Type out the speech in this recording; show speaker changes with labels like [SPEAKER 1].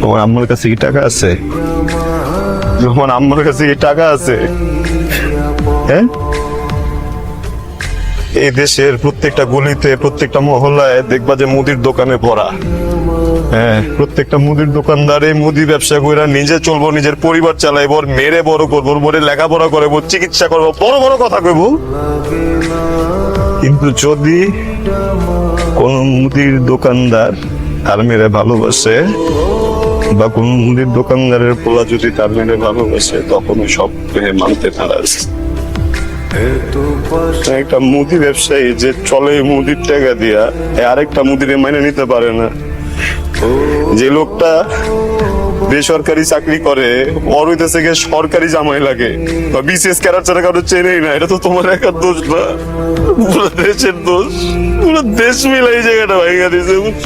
[SPEAKER 1] তোমার আম্মুর কাছে কি টাকা আছে? তোমার আম্মুর কাছে কি টাকা আছে? হ্যাঁ? এই দেশের প্রত্যেকটা গলিতে, প্রত্যেকটা মহল্লায় দেখবা যে মুদির দোকানে ভরা। হ্যাঁ প্রত্যেকটা মুদির দোকানদারে মুদি ব্যবসা করে নিজে চলবো, নিজের পরিবার চালাইবো, ওর মেরে বড় করব বলে লেখাপড়া করব চিকিৎসা করব বড় বড় কথা কইব। কিন্তু যদি কোন মুদির দোকানদার তার মেরে ভালোবাসে বা কোন মুদির দোকানদারের পোলা যদি তার মেরে ভালোবাসে তখন সব মানতে নারাজ। একটা মুদি ব্যবসায়ী যে চলে মুদির টাকা দিয়া আরেকটা মুদিরে মাইনে নিতে পারে না। যে লোকটা বেসরকারি চাকরি করে, ওর হইতেছে গিয়ে সরকারি জামাই লাগে। বা বিসিএস ক্যারার ছাড়া কারও চেনেই না, এটা তো তোমার একার দোষ না। পুরো দেশের দোষ। পুরো দেশ মিলাই জায়গাটা ভেঙে দিয়েছে, বুঝছ?